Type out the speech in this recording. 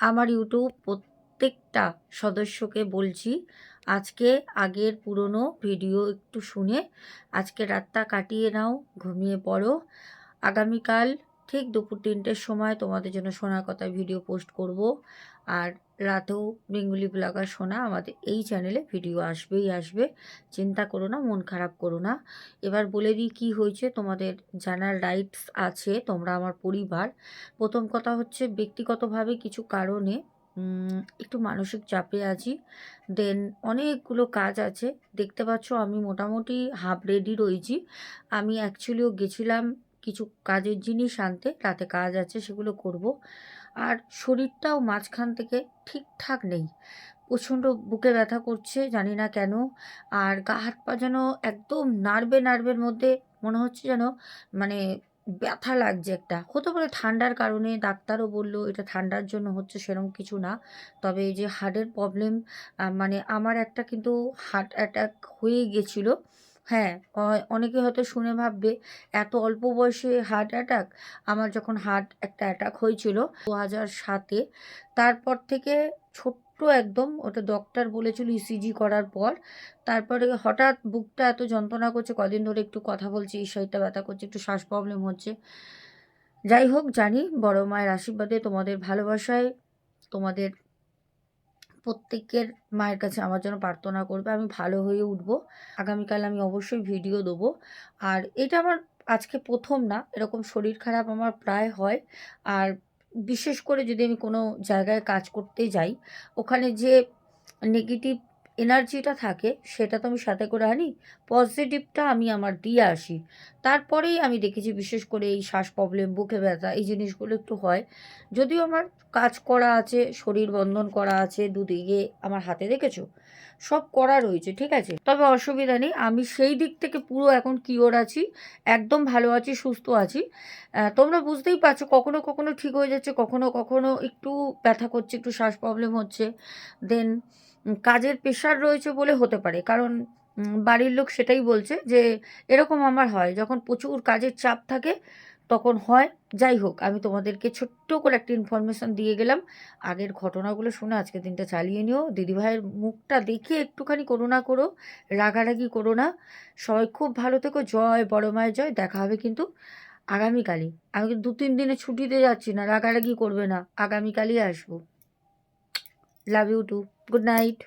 আমার ইউটিউব প্রত্যেকটা সদস্যকে বলছি, আজকে আগের পুরনো ভিডিও একটু শুনে, আজকে রাতটা কাটিয়ে নাও, ঘুমিয়ে পড়ো। আগামীকাল ঠিক দুপুর তিনটের সময় তোমাদের জন্য শোনার কথা ভিডিও পোস্ট করব। আর রাতেও বেঙ্গুলি ব্লগার শোনা আমাদের এই চ্যানেলে ভিডিও আসবেই আসবে। চিন্তা করো না, মন খারাপ করো না। এবার বলে দিই কী হয়েছে, তোমাদের জানার রাইটস আছে, তোমরা আমার পরিবার। প্রথম কথা হচ্ছে ব্যক্তিগতভাবে কিছু কারণে একটু মানসিক চাপে আছি। দেন অনেকগুলো কাজ আছে। দেখতে পাচ্ছ আমি মোটামুটি হাফ রেডি রয়েছি। আমি অ্যাকচুয়ালিও গেছিলাম কিছু কাজের জিনিস আনতে, রাতে কাজ আছে সেগুলো করব। আর শরীরটাও মাঝখান থেকে ঠিকঠাক নেই। প্রচণ্ড বুকে ব্যথা করছে, জানি না কেন। আর গা হাত পা যেন একদম নার্ভে নার্ভের মধ্যে মনে হচ্ছে যেন মানে ব্যথা লাগছে একটা। হতে পারে ঠান্ডার কারণে, ডাক্তারও বলল এটা ঠান্ডার জন্য হচ্ছে সেরকম কিছু না। তবে এই যে হার্টের প্রবলেম মানে আমার একটা কিন্তু হার্ট অ্যাটাক হয়ে গেছিল। হ্যাঁ অনেকে হয়তো শুনে ভাববে, এত অল্প বয়সে হার্ট অ্যাটাক আমার যখন হার্ট একটা অ্যাটাক হয়েছিল দু হাজার সাতে, তারপর থেকে ছোট্ট একদম, ওটা ডক্টর বলেছিল ইসিজি করার পর, তারপরে হঠাৎ বুকটা এত যন্ত্রণা করছে, কদিন ধরে একটু কথা বলছি, এই সাইডটা ব্যথা করছে, একটু শ্বাস প্রবলেম হচ্ছে। যাই হোক, জানি বড় মায়ের আশীর্বাদে তোমাদের ভালোবাসায়, তোমাদের প্রত্যেকের মায়ের কাছে আমার জন্য প্রার্থনা করবে, আমি ভালো হয়ে উঠবো। আগামীকাল আমি অবশ্যই ভিডিও দেবো। আর এটা আমার আজকে প্রথম না, এরকম শরীর খারাপ আমার প্রায় হয়। আর বিশেষ করে যদি আমি কোনো জায়গায় কাজ করতে যাই, ওখানে যে নেগেটিভ এনার্জিটা থাকে, সেটা তো আমি সাথে করে আনি পজিটিভটা আমি আমার দিয়ে আসি। তারপরেই আমি দেখেছি বিশেষ করে এই শ্বাস প্রবলেম বুকে ব্যথা, এই জিনিসগুলো একটু হয়। যদিও আমার কাজ করা আছে, শরীর বন্ধন করা আছে, দুদিকে আমার হাতে দেখেছ? সব করা রয়েছে, ঠিক আছে? তবে অসুবিধা নেই, আমি সেই দিক থেকে পুরো এখন কিওর আছি, একদম ভালো আছি, সুস্থ আছি। তোমরা বুঝতেই পারছ, কখনো কখনো ঠিক হয়ে যাচ্ছে, কখনো কখনো একটু ব্যথা করছে, একটু শ্বাস প্রবলেম হচ্ছে। দেন কাজের প্রেশার রয়েছে বলে হতে পারে। কারণ বাড়ির লোক সেটাই বলছে যে, এরকম আমার হয়, যখন প্রচুর কাজের চাপ থাকে, তখন হয়। যাই হোক, আমি তোমাদেরকে ছোট্ট করে একটা ইনফরমেশান দিয়ে গেলাম। আগের ঘটনাগুলো শুনে আজকে দিনটা চালিয়ে নিও। দিদিভাইয়ের মুখটা দেখে একটুখানি করোনা করো, রাগারাগি করো না। সবাই খুব ভালো থেকো। জয় বড় মায়ের জয়। দেখা হবে কিন্তু আগামীকালই। আমি কিন্তু দু তিন দিনে ছুটিতে যাচ্ছি না, রাগারাগি করবে না। আগামীকালই আসব। Love you too good night